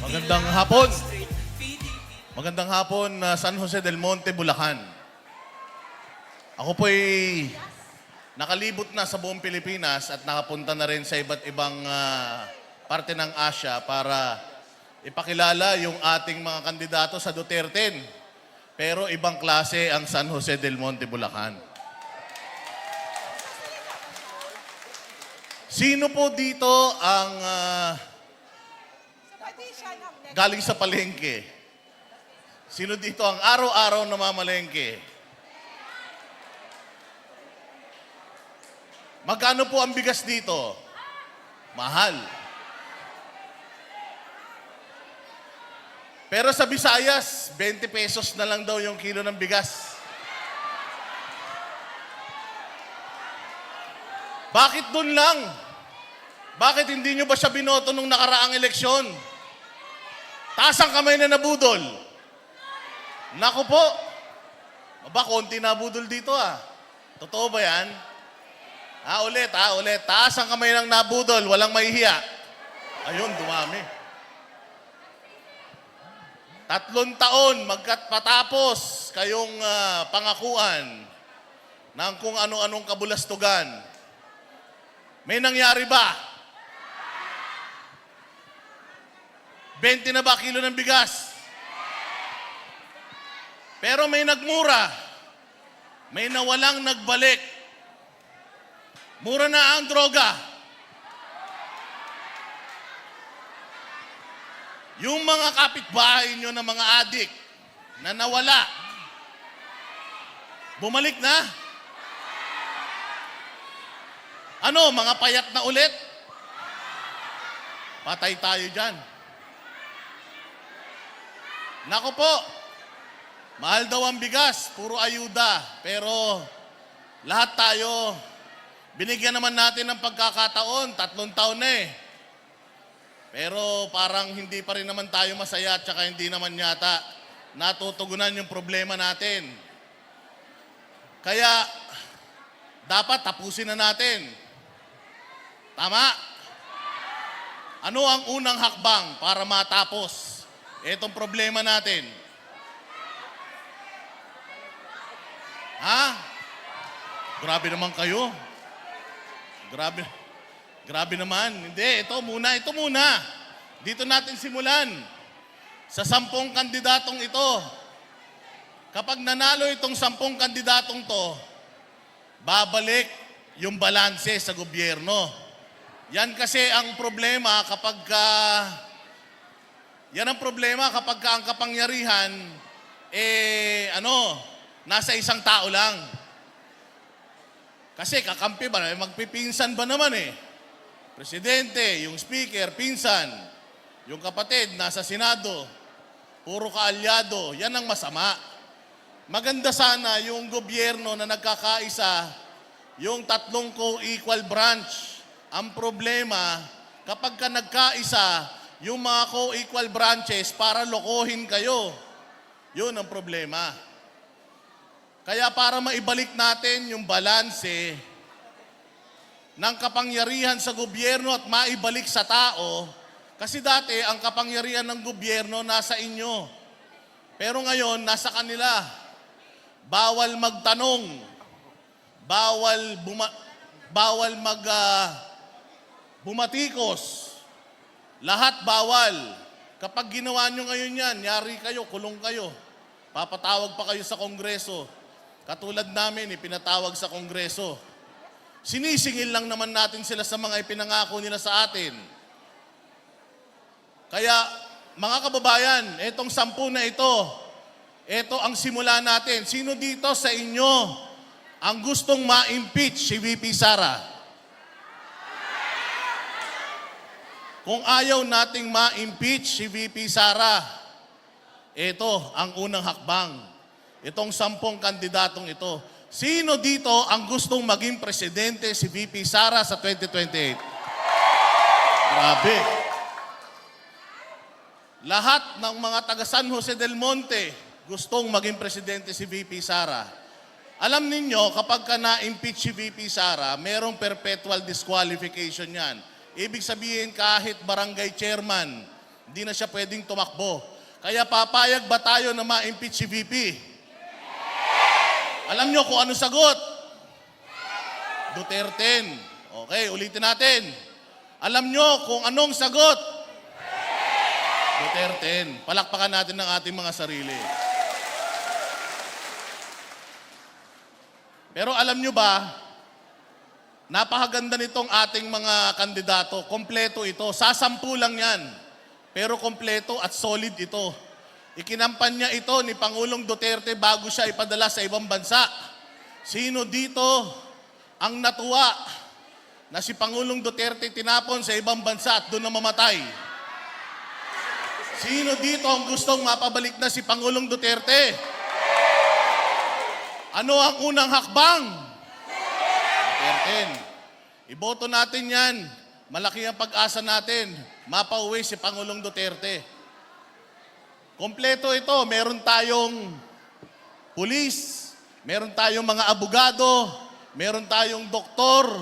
Magandang hapon. Magandang hapon, uh, San Jose del Monte, Bulacan. Ako po'y nakalibot na sa buong Pilipinas at nakapunta na rin sa iba't ibang ah, parte ng Asia para ipakilala yung ating mga kandidato sa Duterte. Pero ibang klase ang San Jose del Monte, Bulacan. Sino po dito ang ah, galing sa palengke? Sino dito ang araw-araw namamalengke? Magkano po ang bigas dito? Mahal. Pero sa Visayas, 20 pesos na lang daw yung kilo ng bigas. Bakit dun lang? Bakit hindi nyo ba siya binoto nung nakaraang eleksyon? Taas ang kamay na nabudol. Naku po. Aba, konti nabudol dito ah. Totoo ba yan? Ah, ulit ah, ulit. Taas ang kamay ng nabudol, walang mahihiya. Ayun, dumami. Tatlong taon magkat patapos kayong ah, pangakuan ng kung ano-anong kabulastugan. May nangyari ba? 20 na ba kilo ng bigas? Pero may nagmura. May nawalang nagbalik. Mura na ang droga. Yung mga kapitbahay nyo na mga adik na nawala, bumalik na. Ano, mga payat na ulit? Patay tayo dyan. Nako po, mahal daw ang bigas, puro ayuda. Pero lahat tayo, binigyan naman natin ng pagkakataon, tatlong taon na eh. Pero parang hindi pa rin naman tayo masaya at saka hindi naman yata natutugunan yung problema natin. Kaya dapat tapusin na natin. Tama? Ano ang unang hakbang para matapos itong problema natin? Ha? Grabe naman kayo. Grabe. Grabe naman. Hindi, ito muna, ito muna. Dito natin simulan. Sa sampung kandidatong ito, kapag nanalo itong sampung kandidatong to, babalik yung balanse sa gobyerno. Yan kasi ang problema kapag ka, yan ang problema kapag ka ang kapangyarihan, eh, ano, nasa isang tao lang. Kasi kakampi ba, eh, magpipinsan ba naman eh? Presidente, yung speaker, pinsan, yung kapatid, nasa Senado, puro kaalyado, yan ang masama. Maganda sana yung gobyerno na nagkakaisa, yung tatlong co-equal branch. Ang problema, kapag ka nagkaisa, yung mga co-equal branches para lokohin kayo. Yun ang problema. Kaya para maibalik natin yung balanse ng kapangyarihan sa gobyerno at maibalik sa tao, kasi dati ang kapangyarihan ng gobyerno nasa inyo. Pero ngayon, nasa kanila. Bawal magtanong. Bawal buma- bawal mag ah, bumatikos. Lahat bawal. Kapag ginawa nyo ngayon yan, yari kayo, kulong kayo. Papatawag pa kayo sa kongreso. Katulad namin, ipinatawag sa kongreso. Sinisingil lang naman natin sila sa mga ipinangako nila sa atin. Kaya, mga kababayan, itong sampu na ito, ito ang simula natin. Sino dito sa inyo ang gustong ma-impeach si VP Sara? Kung ayaw nating ma-impeach si VP Sara, ito ang unang hakbang. Itong sampung kandidatong ito. Sino dito ang gustong maging presidente si VP Sara sa 2028? Grabe. Lahat ng mga taga San Jose del Monte gustong maging presidente si VP Sara. Alam ninyo, kapag ka na-impeach si VP Sara, merong perpetual disqualification yan. Ibig sabihin, kahit barangay chairman Hindi na siya pwedeng tumakbo. Kaya papayag ba tayo na ma-impeach si VP? Alam nyo kung ano sagot? Duterte. Okay, ulitin natin. Alam nyo kung anong sagot? Duterte. Palakpakan natin ng ating mga sarili. Pero alam nyo ba, napakaganda nitong ating mga kandidato. Kompleto ito. Sasampu lang yan. Pero kompleto at solid ito. Ikinampanya ito ni Pangulong Duterte bago siya ipadala sa ibang bansa. Sino dito ang natuwa na si Pangulong Duterte tinapon sa ibang bansa at doon na mamatay? Sino dito ang gustong mapabalik na si Pangulong Duterte? Ano ang unang hakbang? Duterte. Iboto natin yan. Malaki ang pag-asa natin. Mapauwi si Pangulong Duterte. Kompleto ito. Meron tayong pulis, meron tayong mga abogado, meron tayong doktor,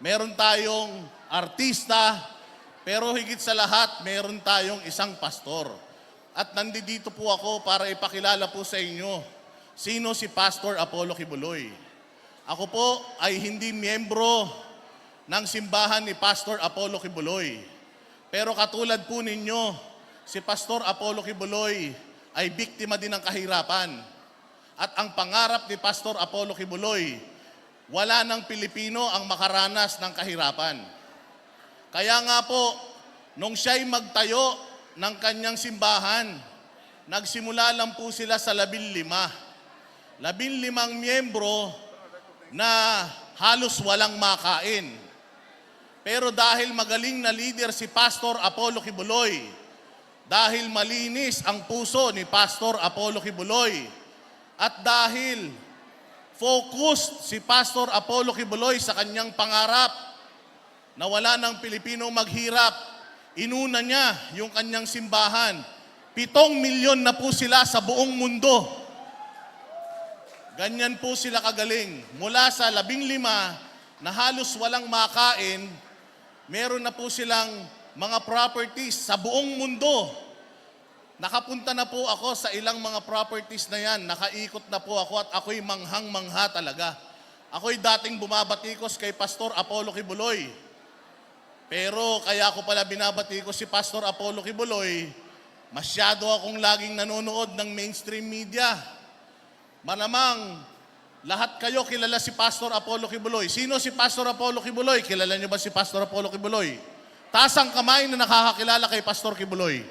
meron tayong artista, pero higit sa lahat, meron tayong isang pastor. At nandito po ako para ipakilala po sa inyo sino si Pastor Apollo Kibuloy. Ako po ay hindi miyembro ng simbahan ni Pastor Apollo Kibuloy. Pero katulad po ninyo, si Pastor Apollo Kibuloy ay biktima din ng kahirapan. At ang pangarap ni Pastor Apollo Kibuloy, wala ng Pilipino ang makaranas ng kahirapan. Kaya nga po, nung siya'y magtayo ng kanyang simbahan, nagsimula lang po sila sa labil lima. Labil limang miyembro na halos walang makain. Pero dahil magaling na leader si Pastor Apollo Kibuloy, dahil malinis ang puso ni Pastor Apollo Kibuloy, at dahil focused si Pastor Apollo Kibuloy sa kanyang pangarap na wala ng Pilipino maghirap, inuna niya yung kanyang simbahan. Pitong milyon na po sila sa buong mundo. Ganyan po sila kagaling. Mula sa labing lima na halos walang makain, meron na po silang mga properties sa buong mundo. Nakapunta na po ako sa ilang mga properties na yan. Nakaikot na po ako at ako'y manghang-mangha talaga. Ako'y dating bumabatikos kay Pastor Apollo Kibuloy. Pero kaya ako pala binabatikos si Pastor Apollo Kibuloy, masyado akong laging nanonood ng mainstream media. Manamang, lahat kayo kilala si Pastor Apollo Kibuloy. Sino si Pastor Apollo Kibuloy? Kilala niyo ba si Pastor Apollo Kibuloy? Taas ang kamay na nakakakilala kay Pastor Kibuloy.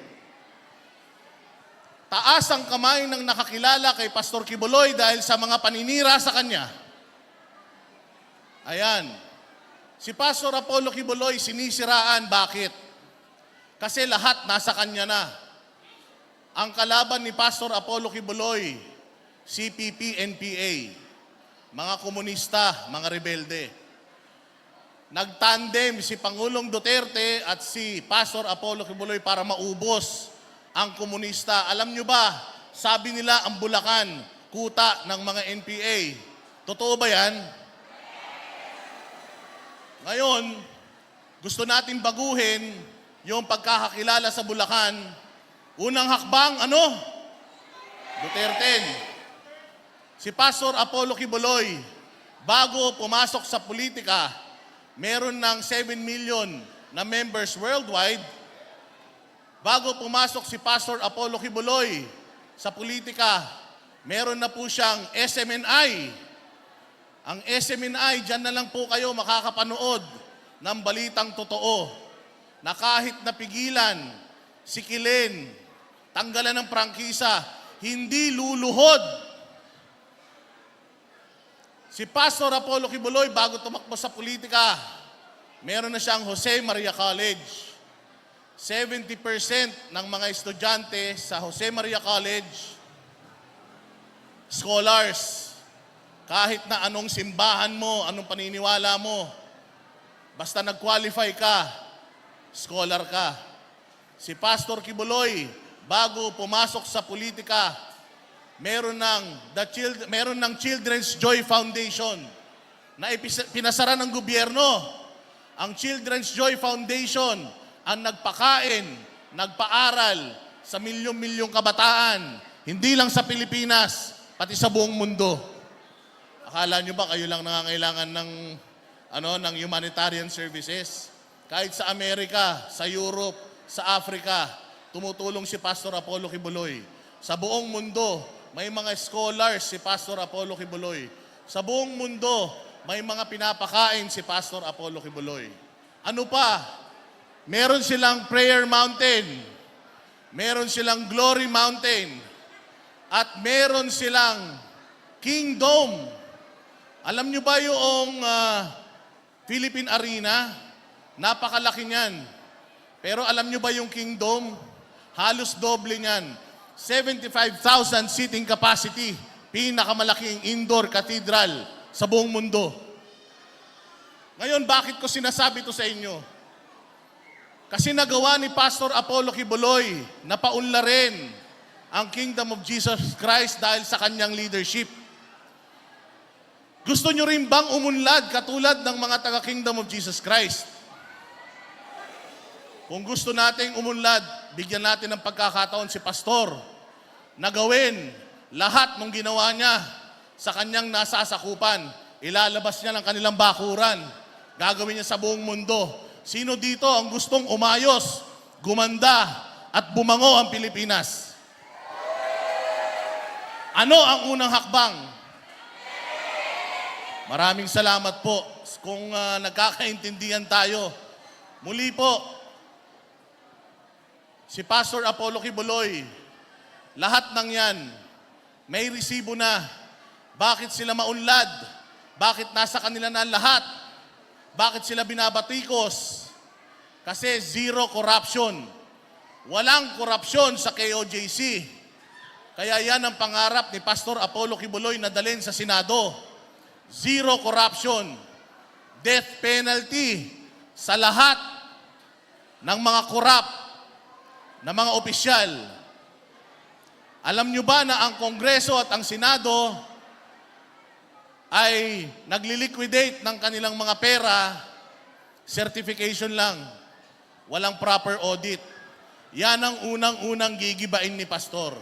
Taas ang kamay ng nakakilala kay Pastor Kibuloy dahil sa mga paninira sa kanya. Ayan. Si Pastor Apollo Kibuloy sinisiraan. Bakit? Kasi lahat nasa kanya na. Ang kalaban ni Pastor Apollo Kibuloy, CPP, NPA, mga komunista, mga rebelde. Nagtandem si Pangulong Duterte at si Pastor Apollo Kibuloy para maubos ang komunista. Alam nyo ba, sabi nila ang Bulacan, kuta ng mga NPA. Totoo ba yan? Ngayon, gusto natin baguhin yung pagkakakilala sa Bulacan. Unang hakbang, ano? Duterte. Si Pastor Apollo Kibuloy, bago pumasok sa politika, meron ng 7 million na members worldwide. Bago pumasok si Pastor Apollo Kibuloy sa politika, meron na po siyang SMNI. Ang SMNI, dyan na lang po kayo makakapanood ng balitang totoo na kahit napigilan, sikilin, tanggalan ng prangkisa, hindi luluhod Si Pastor Apollo Kibuloy, bago tumakbo sa politika, meron na siyang Jose Maria College. 70% ng mga estudyante sa Jose Maria College, scholars. Kahit na anong simbahan mo, anong paniniwala mo, basta nag-qualify ka, scholar ka. Si Pastor Kibuloy, bago pumasok sa politika, meron ng the child, meron ng Children's Joy Foundation na pinasara ng gobyerno. Ang Children's Joy Foundation ang nagpakain nagpaaral sa milyong-milyong kabataan, hindi lang sa Pilipinas, pati sa buong mundo. Akala nyo ba kayo lang nangangailangan ng ano ng humanitarian services? Kahit sa Amerika, sa Europe, sa Africa, tumutulong si Pastor Apollo Kibuloy. Sa buong mundo, may mga scholars si Pastor Apollo Kibuloy. Sa buong mundo, may mga pinapakain si Pastor Apollo Kibuloy. Ano pa? Meron silang prayer mountain. Meron silang glory mountain. At meron silang kingdom. Alam nyo ba yung ah, Philippine Arena? Napakalaki niyan. Pero alam nyo ba yung kingdom? Halos doble niyan. 75,000 seating capacity. Pinakamalaking indoor cathedral sa buong mundo. Ngayon, bakit ko sinasabi to sa inyo? Kasi nagawa ni Pastor Apollo Kibuloy na paunlarin ang Kingdom of Jesus Christ dahil sa kanyang leadership. Gusto nyo rin bang umunlad katulad ng mga taga-Kingdom of Jesus Christ? Kung gusto nating umunlad, bigyan natin ng pagkakataon si Pastor na gawin lahat ng ginawa niya sa kanyang nasasakupan. Ilalabas niya ng kanilang bakuran. Gagawin niya sa buong mundo. Sino dito ang gustong umayos, gumanda, at bumango ang Pilipinas? Ano ang unang hakbang? Maraming salamat po kung ah, nagkakaintindihan tayo. Muli po, si Pastor Apollo Kibuloy, lahat ng yan, may resibo na. Bakit sila maunlad? Bakit nasa kanila na lahat? Bakit sila binabatikos? Kasi zero corruption. Walang korupsyon sa KOJC. Kaya yan ang pangarap ni Pastor Apollo Kibuloy na dalhin sa Senado. Zero corruption. Death penalty sa lahat ng mga korap na mga opisyal. Alam nyo ba na ang Kongreso at ang Senado ay nagli-liquidate ng kanilang mga pera, certification lang. Walang proper audit. Yan ang unang-unang gigibain ni Pastor.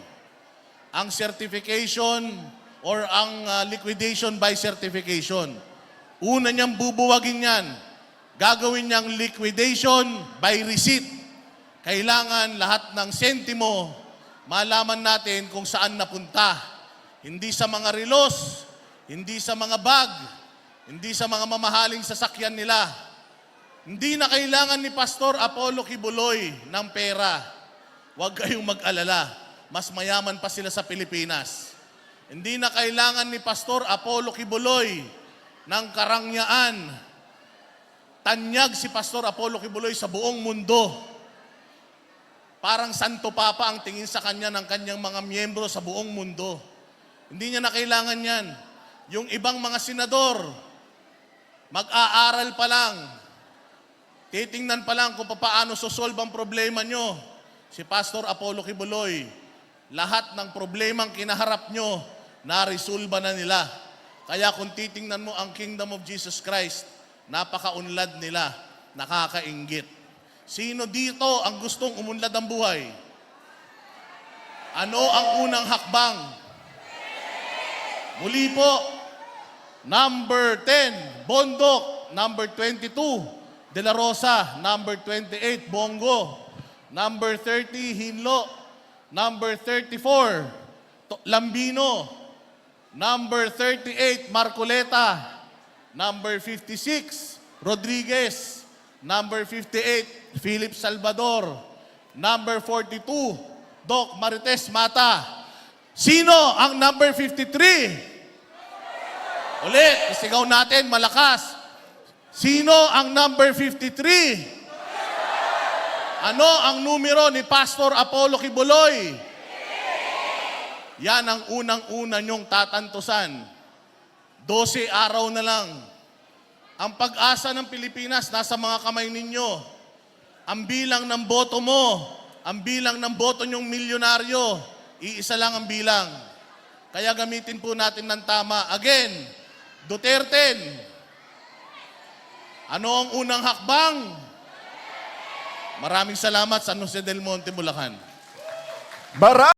Ang certification or ang uh, liquidation by certification. Una niyang bubuwagin yan. Gagawin niyang liquidation by receipt. Kailangan lahat ng sentimo malaman natin kung saan napunta. Hindi sa mga relos, hindi sa mga bag, hindi sa mga mamahaling sasakyan nila. Hindi na kailangan ni Pastor Apollo Kibuloy ng pera. Huwag kayong mag-alala. Mas mayaman pa sila sa Pilipinas. Hindi na kailangan ni Pastor Apollo Kibuloy ng karangyaan. Tanyag si Pastor Apollo Kibuloy sa buong mundo. Parang Santo Papa ang tingin sa kanya ng kanyang mga miyembro sa buong mundo. Hindi niya na kailangan yan. Yung ibang mga senador, mag-aaral pa lang. Titingnan pa lang kung paano sosolve ang problema nyo. Si Pastor Apollo Kibuloy, lahat ng problemang kinaharap nyo, naresolba na nila. Kaya kung titingnan mo ang Kingdom of Jesus Christ, napakaunlad nila, nakakaingit. Sino dito ang gustong umunlad ang buhay? Ano ang unang hakbang? Muli po, number 10, Bondok, number 22, De La Rosa, number 28, Bongo, number 30, Hinlo, number 34, To- Lambino, number 38, Marcoleta, number 56, Rodriguez, number 58, Philip Salvador, number 42, Doc Marites Mata. Sino ang number 53? Ulit, isigaw natin, malakas. Sino ang number 53? Ano ang numero ni Pastor Apollo Kibuloy? Yan ang unang-una nyong tatantusan. 12 araw na lang. Ang pag-asa ng Pilipinas nasa mga kamay ninyo. Ang bilang ng boto mo, ang bilang ng boto nyong milyonaryo, iisa lang ang bilang. Kaya gamitin po natin ng tama. Again, Duterte, ano ang unang hakbang? Maraming salamat San Jose del Monte, Bulacan. Bara